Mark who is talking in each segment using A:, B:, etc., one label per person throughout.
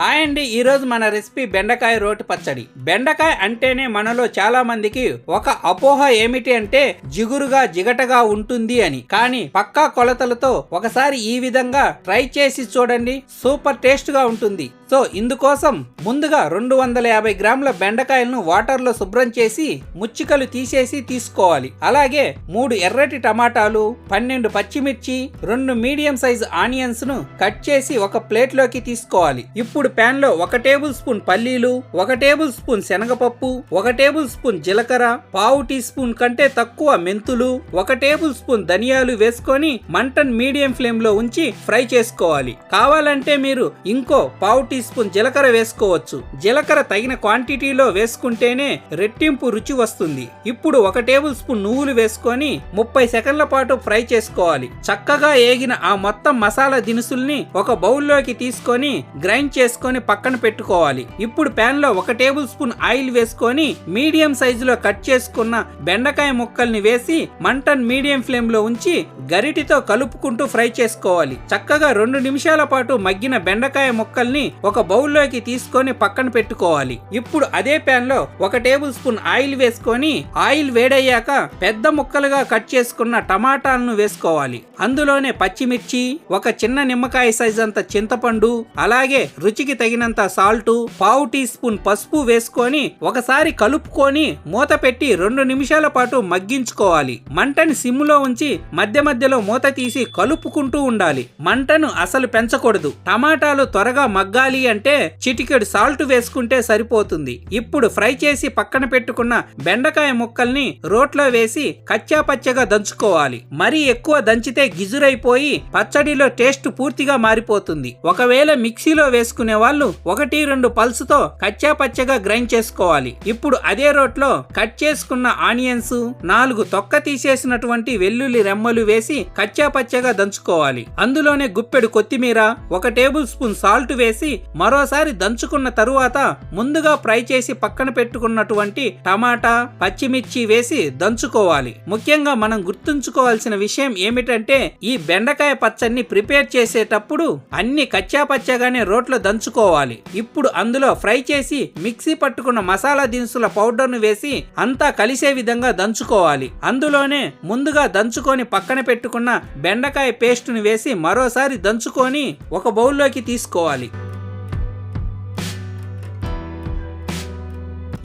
A: Hi అండి ఈరోజు మన రెసిపీ బెండకాయ రోటి పచ్చడి. బెండకాయ అంటేనే మనలో చాలా మందికి ఒక అపోహ ఏమిటి అంటే జిగురుగా జిగటగా ఉంటుంది అని. కానీ పక్కా కొలతలతో ఒకసారి ఈ విధంగా ట్రై చేసి చూడండి సూపర్ టేస్ట్గా ఉంటుంది. సో ఇందుకోసం ముందుగా రెండు వందల యాభై గ్రాముల బెండకాయలను వాటర్లో శుభ్రం చేసి ముచ్చికలు తీసేసి తీసుకోవాలి. అలాగే మూడు ఎర్రటి టమాటాలు పన్నెండు పచ్చిమిర్చి రెండు మీడియం సైజ్ ఆనియన్స్ను కట్ చేసి ఒక ప్లేట్లోకి తీసుకోవాలి. ఇప్పుడు పాన్లో ఒక టేబుల్ స్పూన్ పల్లీలు ఒక టేబుల్ స్పూన్ శనగపప్పు ఒక టేబుల్ స్పూన్ జీలకర్ర పావు టీ స్పూన్ కంటే తక్కువ మెంతులు ఒక టేబుల్ స్పూన్ ధనియాలు వేసుకొని మంటన్ మీడియం ఫ్లేమ్లో ఉంచి ఫ్రై చేసుకోవాలి. కావాలంటే మీరు ఇంకో పావు టీ స్పూన్ జీలకర్ర వేసుకోవచ్చు. జీలకర్ర తగిన క్వాంటిటీలో వేసుకుంటేనే రెట్టింపు రుచి వస్తుంది. ఇప్పుడు ఒక టేబుల్ స్పూన్ నువ్వులు వేసుకొని ముప్పై సెకండ్ల పాటు ఫ్రై చేసుకోవాలి. చక్కగా ఏగిన ఆ మొత్తం మసాలా దినుసుల్ని ఒక బౌల్లోకి తీసుకొని గ్రైండ్ చేసుకొని పక్కన పెట్టుకోవాలి. ఇప్పుడు ప్యాన్లో ఒక టేబుల్ స్పూన్ ఆయిల్ వేసుకొని మీడియం సైజులో కట్ చేసుకున్న బెండకాయ ముక్కల్ని వేసి మంటన్ మీడియం ఫ్లేమ్లో ఉంచి గరిటితో కలుపుకుంటూ ఫ్రై చేసుకోవాలి. చక్కగా రెండు నిమిషాల పాటు మగ్గిన బెండకాయ ముక్కల్ని ఒక బౌల్లోకి తీసుకొని పక్కన పెట్టుకోవాలి. ఇప్పుడు అదే ప్యాన్లో ఒక టేబుల్ స్పూన్ ఆయిల్ వేసుకొని ఆయిల్ వేడయ్యాక పెద్ద ముక్కలుగా కట్ చేసుకున్న టమాటాలను వేసుకోవాలి. అందులోనే పచ్చిమిర్చి ఒక చిన్న నిమ్మకాయ సైజ్ అంత చింతపండు అలాగే రుచి రుచికి తగినంత సాల్ట్ పావు టీ స్పూన్ పసుపు వేసుకొని ఒకసారి కలుపుకొని మూత పెట్టి రెండు నిమిషాల పాటు మగ్గించుకోవాలి. మంటని సిమ్లో ఉంచి మధ్య మధ్యలో మూత తీసి కలుపుకుంటూ ఉండాలి. మంటను అసలు పెంచకూడదు. టమాటాలు త్వరగా మగ్గాలి అంటే చిటికెడు సాల్ట్ వేసుకుంటే సరిపోతుంది. ఇప్పుడు ఫ్రై చేసి పక్కన పెట్టుకున్న బెండకాయ ముక్కల్ని రోట్లో వేసి కచ్చా పచ్చగా దంచుకోవాలి. మరీ ఎక్కువ దంచితే గిజురైపోయి పచ్చడిలో టేస్ట్ పూర్తిగా మారిపోతుంది. ఒకవేళ మిక్సీలో వేసుకునే వాళ్ళు ఒకటి రెండు పల్స్తో కచ్చా పచ్చగా గ్రైండ్ చేసుకోవాలి. ఇప్పుడు అదే రోట్లో కట్ చేసుకున్న ఆనియన్స్ నాలుగు తొక్క తీసేసినటువంటి వెల్లుల్లి రెమ్మలు వేసి కచ్చా పచ్చగా దంచుకోవాలి. అందులోనే గుప్పెడు కొత్తిమీర ఒక టేబుల్ స్పూన్ సాల్ట్ వేసి మరోసారి దంచుకున్న తరువాత ముందుగా ఫ్రై చేసి పక్కన పెట్టుకున్నటువంటి టమాటా పచ్చిమిర్చి వేసి దంచుకోవాలి. ముఖ్యంగా మనం గుర్తుంచుకోవాల్సిన విషయం ఏమిటంటే ఈ బెండకాయ పచ్చడిని ప్రిపేర్ చేసేటప్పుడు అన్ని కచ్చా పచ్చగానే రోట్లో దంచుకోవాలి. ఇప్పుడు అందులో ఫ్రై చేసి మిక్సీ పట్టుకున్న మసాలా దినుసుల పౌడర్ను వేసి అంతా కలిసే విధంగా దంచుకోవాలి. అందులోనే ముందుగా దంచుకొని పక్కన పెట్టుకున్న బెండకాయ పేస్ట్ను వేసి మరోసారి దంచుకొని ఒక బౌల్లోకి తీసుకోవాలి.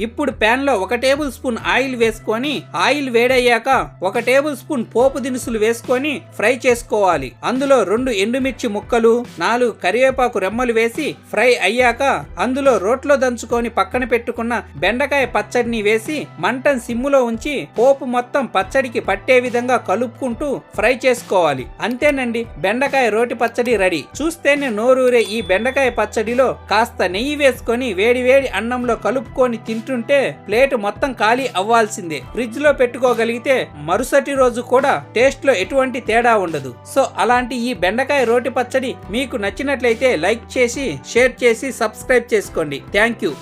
A: ఇప్పుడు ప్యాన్లో ఒక టేబుల్ స్పూన్ ఆయిల్ వేసుకొని ఆయిల్ వేడయ్యాక ఒక టేబుల్ స్పూన్ పోపు దినుసులు వేసుకొని ఫ్రై చేసుకోవాలి. అందులో రెండు ఎండుమిర్చి ముక్కలు నాలుగు కరివేపాకు రెమ్మలు వేసి ఫ్రై అయ్యాక అందులో రోట్లో దంచుకొని పక్కన పెట్టుకున్న బెండకాయ పచ్చడిని వేసి మంటన్ సిమ్ములో ఉంచి పోపు మొత్తం పచ్చడికి పట్టే విధంగా కలుపుకుంటూ ఫ్రై చేసుకోవాలి. అంతేనండి బెండకాయ రోటి పచ్చడి రెడీ. చూస్తేనే నోరూరే ఈ బెండకాయ పచ్చడిలో కాస్త నెయ్యి వేసుకొని వేడి వేడి అన్నంలో కలుపుకొని తింటూ ఉంటే ప్లేట్ మొత్తం ఖాళీ అవ్వాల్సిందే. ఫ్రిడ్జ్లో పెట్టుకోగలిగితే మరుసటి రోజు కూడా టేస్ట్లో ఎటువంటి తేడా ఉండదు. సో అలాంటి ఈ బెండకాయ రోటి పచ్చడి మీకు నచ్చినట్లయితే లైక్ చేసి షేర్ చేసి సబ్స్క్రైబ్ చేసుకోండి. Thank you.